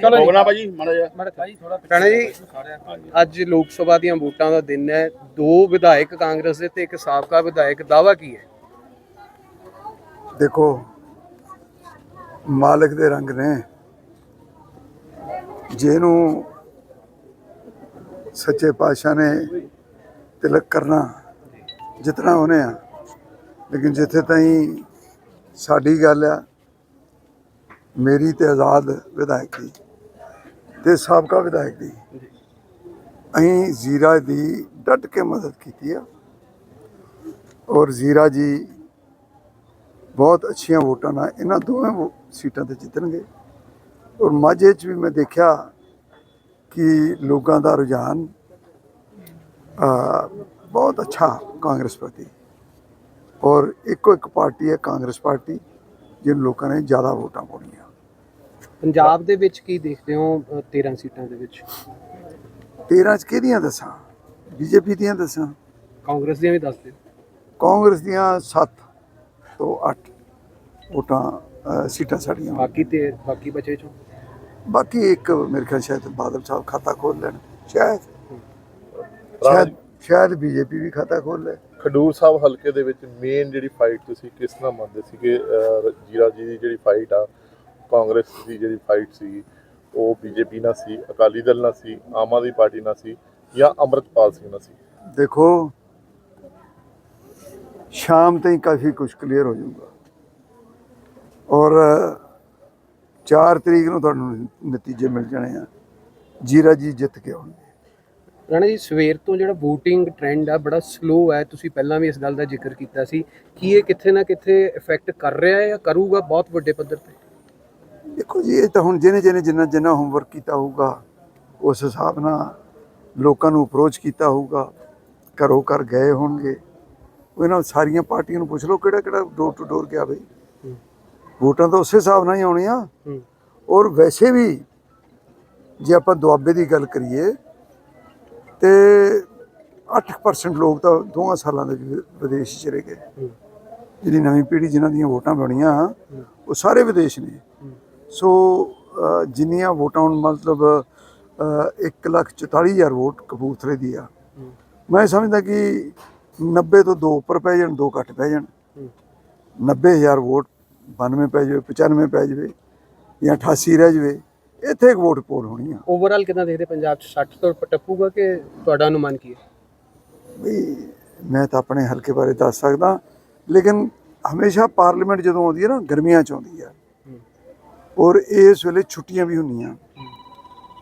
ਚਲੋ ਹੋਣਾ ਭਾਜੀ ਮਾੜਾ ਜਿਹਾ। ਰਾਣਾ ਜੀ ਅੱਜ ਲੋਕ ਸਭਾ ਦੀਆਂ ਵੋਟਾਂ ਦਾ ਦਿਨ ਹੈ। ਦੋ ਵਿਧਾਇਕ ਕਾਂਗਰਸ ਦੇ ਤੇ ਇੱਕ ਸਾਬਕਾ ਵਿਧਾਇਕ। ਦਾਵਾ ਕੀ ਹੈ? ਦੇਖੋ ਮਾਲਕ ਦੇ ਰੰਗ ਨੇ। ਜਿਹਨੂੰ ਸੱਚੇ ਪਾਤਸ਼ਾਹ ਨੇ ਤਿਲਕ ਕਰਨਾ ਜਿਤਨਾ ਉਹਨੇ ਆ। ਲੇਕਿਨ ਜਿੱਥੇ ਤਾਈਂ ਸਾਡੀ ਗੱਲ ਆ ਮੇਰੀ ਤੇ ਆਜ਼ਾਦ ਵਿਧਾਇਕ ਦੀ ਤੇ ਸਾਬਕਾ ਵਿਧਾਇਕ ਦੀ। ਅਸੀਂ ਜ਼ੀਰਾ ਦੀ ਡਟ ਕੇ ਮਦਦ ਕੀਤੀ ਆ। ਔਰ ਜ਼ੀਰਾ ਜੀ ਬਹੁਤ ਅੱਛੀਆਂ ਵੋਟਾਂ ਨਾਲ ਇਹਨਾਂ ਦੋਵੇਂ ਵੋ- ਸੀਟਾਂ ਤੇ ਜਿੱਤਣਗੇ। ਔਰ ਮਾਝੇ 'ਚ ਵੀ ਮੈਂ ਦੇਖਿਆ ਕਿ ਲੋਕਾਂ ਦਾ ਰੁਝਾਨ ਬਹੁਤ ਅੱਛਾ ਕਾਂਗਰਸ ਪ੍ਰਤੀ। ਔਰ ਇੱਕੋ ਇੱਕ ਪਾਰਟੀ ਹੈ ਕਾਂਗਰਸ ਪਾਰਟੀ। ਜਿਹਨੂੰ ਲੋਕਾਂ ਨੇ ਜ਼ਿਆਦਾ ਵੋਟਾਂ ਪਾਉਣੀਆਂ। ਪੰਜਾਬ ਦੇ ਵਿੱਚ ਕੀ ਦੇਖਦੇ ਹੋ ਅ, 13 ਸੀਟਾਂ ਦੇ ਵਿੱਚ? 13 ਚ ਕਿਹਦੀਆਂ ਦੱਸਾਂ? ਬੀਜੇਪੀ ਦੀਆਂ ਦੱਸਾਂ। ਕਾਂਗਰਸ ਦੀਆਂ ਵੀ ਦੱਸ ਦਿਓ। ਕਾਂਗਰਸ ਦੀਆਂ 7 ਤੋਂ 8 ਵੋਟਾਂ ਸੀਟਾਂ ਸਾਡੀਆਂ ਬਾਕੀ ਤੇ ਬਾਕੀ ਬਚੇ ਚੋਂ? ਬਾਕੀ ਇੱਕ ਮੇਰੇ ਖਿਆਲ ਸ਼ਾਇਦ ਬਾਦਲ ਸਾਹਿਬ ਖਾਤਾ ਖੋਲ ਲੈਣ। ਸ਼ਾਇਦ। ਸ਼ਾਇਦ ਸ਼ਾਇਦ ਬੀਜੇਪੀ ਵੀ ਖਾਤਾ ਖੋਲ ਲੈ। ਖਡੂਰ ਸਾਹਿਬ ਹਲਕੇ ਦੇ ਵਿੱਚ ਮੇਨ ਜਿਹੜੀ ਫਾਈਟ ਤੁਸੀਂ ਕਿਸ ਤਰ੍ਹਾਂ ਮੰਨਦੇ ਸੀਗੇ? ਅਹ, ਜੀਰਾ ਜੀ ਦੀ ਜਿਹੜੀ ਫਾਈਟ ਆ ਕਾਂਗਰਸ ਦੀ ਜਿਹੜੀ ਫਾਈਟ ਸੀ ਉਹ ਬੀਜੇਪੀ ਨਾਲ ਸੀ ਅਕਾਲੀ ਦਲ ਨਾਲ ਸੀ ਆਮ ਆਦਮੀ ਪਾਰਟੀ ਨਾਲ ਸੀ ਜਾਂ ਅੰਮ੍ਰਿਤਪਾਲ ਸਿੰਘ ਨਾਲ ਸੀ? ਦੇਖੋ ਸ਼ਾਮ ਤਾਈਂ ਕਾਫੀ ਕੁਝ ਕਲੀਅਰ ਹੋ ਜਾਊਗਾ। ਔਰ 4 ਤਰੀਕ ਨੂੰ ਤੁਹਾਨੂੰ ਨਤੀਜੇ ਮਿਲ ਜਾਣੇ ਆ। ਜੀਰਾ ਜੀ ਜਿੱਤ ਕੇ ਆਉਣਗੇ। ਰਾਣਾ ਜੀ ਸਵੇਰ ਤੋਂ ਜਿਹੜਾ VOTING ਟ੍ਰੈਂਡ ਆ ਬੜਾ ਸਲੋ ਹੈ ਤੁਸੀਂ ਪਹਿਲਾਂ ਵੀ ਇਸ ਗੱਲ ਦਾ ਜ਼ਿਕਰ ਕੀਤਾ ਸੀ। ਕੀ ਇਹ ਕਿੱਥੇ ਨਾ ਕਿੱਥੇ ਇਫੈਕਟ ਕਰ ਰਿਹਾ ਹੈ ਜਾਂ ਕਰੂਗਾ ਬਹੁਤ ਵੱਡੇ ਪੱਧਰ ਤੇ? ਦੇਖੋ ਜੀ ਇਹ ਤਾਂ ਹੁਣ ਜਿਹਨੇ ਜਿਹਨੇ ਜਿੰਨਾ ਜਿੰਨਾ ਹੋਮਵਰਕ ਕੀਤਾ ਹੋਊਗਾ ਉਸ ਹਿਸਾਬ ਨਾਲ ਲੋਕਾਂ ਨੂੰ ਅਪਰੋਚ ਕੀਤਾ ਹੋਊਗਾ ਘਰੋਂ ਘਰ ਗਏ ਹੋਣਗੇ। ਉਹ ਇਹਨਾਂ ਸਾਰੀਆਂ ਪਾਰਟੀਆਂ ਨੂੰ ਪੁੱਛ ਲਓ ਕਿਹੜਾ ਕਿਹੜਾ ਡੋਰ ਟੂ ਡੋਰ ਗਿਆ ਬਈ। ਵੋਟਾਂ ਤਾਂ ਉਸੇ ਹਿਸਾਬ ਨਾਲ ਹੀ ਆਉਣੀਆਂ। ਔਰ ਵੈਸੇ ਵੀ ਜੇ ਆਪਾਂ ਦੁਆਬੇ ਦੀ ਗੱਲ ਕਰੀਏ ਤੇ 8% ਲੋਕ ਤਾਂ ਦੋਹਾਂ ਸਾਲਾਂ ਦੇ ਵਿਦੇਸ਼ 'ਚ ਚਲੇ ਗਏ। ਜਿਹੜੀ ਨਵੀਂ ਪੀੜ੍ਹੀ ਜਿਨ੍ਹਾਂ ਦੀਆਂ ਵੋਟਾਂ ਬਣੀਆਂ ਉਹ ਸਾਰੇ ਵਿਦੇਸ਼ ਨੇ। ਸੋ ਜਿੰਨੀਆਂ ਵੋਟਾਂ ਹੁਣ ਮਤਲਬ 144000 ਵੋਟ ਕਪੂਰਥਲੇ ਦੀ ਆ। ਮੈਂ ਸਮਝਦਾ ਕਿ 90 ਤੋਂ 2 ਉੱਪਰ ਪੈ ਜਾਣ 2 ਘੱਟ ਪੈ ਜਾਣ। ਹੂੰ। 90000 ਵੋਟ 92 ਪੈ ਜਾਵੇ 95 ਪੈ ਜਾਵੇ ਜਾਂ 88 ਰਹਿ ਜਾਵੇ। ਇੱਥੇ ਇੱਕ ਵੋਟ ਪੋਲ ਹੋਣੀ ਆ। ਓਵਰਆਲ ਕਿਦਾਂ ਦੇਖਦੇ ਪੰਜਾਬ 'ਚ 60 ਤੋਂ ਟੱਪੂਗਾ ਕਿ ਤੁਹਾਡਾ ਅਨੁਮਾਨ ਕੀ ਹੈ? ਵੀ ਮੈਂ ਤਾਂ ਆਪਣੇ ਹਲਕੇ ਬਾਰੇ ਦੱਸ ਸਕਦਾ ਲੇਕਿਨ ਹਮੇਸ਼ਾ ਪਾਰਲੀਮੈਂਟ ਜਦੋਂ ਆਉਂਦੀ ਹੈ ਨਾ ਗਰਮੀਆਂ ਚ ਆਉਂਦੀ ਹੈ। ਔਰ ਇਸ ਵੇਲੇ ਛੁੱਟੀਆਂ ਵੀ ਹੁੰਦੀਆਂ।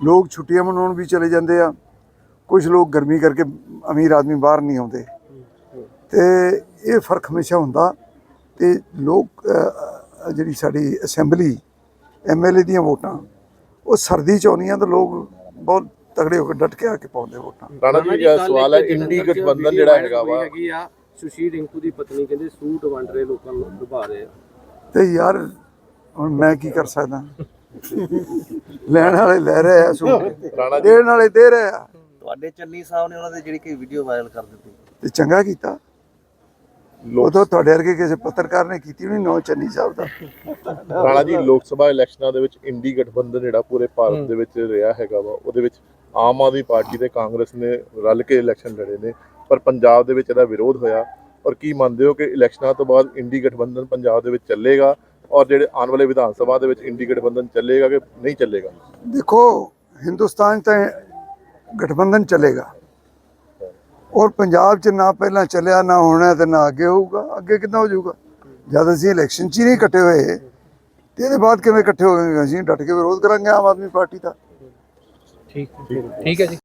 ਲੋਕ ਛੁੱਟੀਆਂ ਮਨਾਉਣ ਵੀ ਚਲੇ ਜਾਂਦੇ ਆ। ਕੁਝ ਲੋਕ ਗਰਮੀ ਕਰਕੇ ਅਮੀਰ ਆਦਮੀ ਬਾਹਰ ਨਹੀਂ ਆਉਂਦੇ। ਤੇ ਇਹ ਫ਼ਰਕ ਹਮੇਸ਼ਾ ਹੁੰਦਾ। ਤੇ ਲੋਕ ਜਿਹੜੀ ਸਾਡੀ ਅਸੈਂਬਲੀ ਐਮਐਲਏ ਦੀਆਂ ਵੋਟਾਂ ਉਹ ਸਰਦੀ ਚ ਆਉਂਦੀਆਂ ਤਾਂ ਲੋਕ ਬਹੁਤ ਤਗੜੇ ਹੋ ਕੇ ਡਟ ਕੇ ਆ ਕੇ ਪਾਉਂਦੇ ਵੋਟਾਂ। ਰਾਣਾ ਜੀ ਦਾ ਸਵਾਲ ਹੈ ਇੰਡੀ ਗਠਬੰਧਨ ਜਿਹੜਾ ਹੈਗਾ ਵਾ। ਹੈਗੀ ਆ ਸੁਸ਼ੀਲ ਰਿੰਕੂ ਦੀ ਪਤਨੀ ਕਹਿੰਦੇ ਸੂਟ ਵੰਡ ਰਹੇ ਲੋਕਾਂ ਨੂੰ ਲੁਭਾ ਰਹੇ ਆ। ਤੇ ਯਾਰ ਹੁਣ ਮੈਂ ਕੀ ਕਰ ਸਕਦਾ? ਲੈਣ ਵਾਲੇ ਲੈ ਰਹੇ ਆ ਸੂਟ। ਦੇਣ ਵਾਲੇ ਦੇ ਰਹੇ ਆ। ਤੁਹਾਡੇ ਚੰਨੀ ਸਾਹਿਬ ਨੇ ਉਹਨਾਂ ਦੇ ਜਿਹੜੀ ਕਿ ਵੀਡੀਓ ਵਾਇਰਲ ਕਰ ਦਿੱਤੀ। ਤੇ ਚੰਗਾ ਕੀਤਾ। ਉਦੋਂ ਤੁਹਾਡੇ ਵਰਗੇ ਕਿਸੇ ਪੱਤਰਕਾਰ ਨੇ ਕੀਤੀ ਨਹੀਂ ਨੋ ਚੰਨੀ ਸਾਹਿਬ ਦਾ। ਰਾਣਾ ਜੀ ਲੋਕ ਸਭਾ ਇਲੈਕਸ਼ਨਾਂ ਦੇ ਵਿੱਚ ਇੰਡੀ ਗਠਬੰਧਨ ਜਿਹੜਾ ਪੂਰੇ ਭਾਰਤ ਦੇ ਵਿੱਚ ਰਿਹਾ ਹੈਗਾ ਵਾ ਉਹਦੇ ਵਿੱਚ ਆਮ ਆਦਮੀ ਪਾਰਟੀ ਤੇ ਕਾਂਗਰਸ ਨੇ ਰਲ ਕੇ ਇਲੈਕਸ਼ਨ ਲੜੇ ਨੇ ਪਰ ਪੰਜਾਬ ਦੇ ਵਿੱਚ ਇਹਦਾ ਵਿਰੋਧ ਹੋਇਆ। ਔਰ ਕੀ ਮੰਨਦੇ ਹੋ ਕਿ ਇਲੈਕਸ਼ਨਾਂ ਤੋਂ ਬਾਅਦ ਇੰਡੀ ਗਠਬੰਧਨ ਪੰਜਾਬ ਦੇ ਵਿੱਚ ਚੱਲੇਗਾ? ਔਰ ਜਿਹੜੇ ਆਉਣ ਵਾਲੇ ਵਿਧਾਨ ਸਭਾ ਦੇ ਵਿੱਚ ਇੰਡੀ ਗਠਬੰਧਨ ਚੱਲੇਗਾ ਕਿ ਨਹੀਂ ਚੱਲੇਗਾ? ਦੇਖੋ ਹਿੰਦੁਸਤਾਨ ਤਾਂ ਗਠਬੰਧਨ ਚੱਲੇਗਾ। ਔਰ ਪੰਜਾਬ 'ਚ ਨਾ ਪਹਿਲਾਂ ਚੱਲਿਆ, ਨਾ ਹੋਣਾ ਤੇ ਨਾ ਅੱਗੇ ਹੋਊਗਾ। ਅੱਗੇ ਕਿੱਦਾਂ ਹੋ ਜਾਊਗਾ? ਜਦ ਅਸੀਂ ਇਲੈਕਸ਼ਨ 'ਚ ਹੀ ਨਹੀਂ ਇਕੱਠੇ ਹੋਏ, ਤੇ ਇਹਦੇ ਬਾਅਦ ਕਿਵੇਂ ਇਕੱਠੇ ਹੋਵਾਂਗੇ ਅਸੀਂ ਡਟ ਕੇ ਵਿਰੋਧ ਕਰਾਂਗੇ ਆਮ ਆਦਮੀ ਪਾਰਟੀ ਦਾ। ਠੀਕ ਠੀਕ ਹੈ ਜੀ।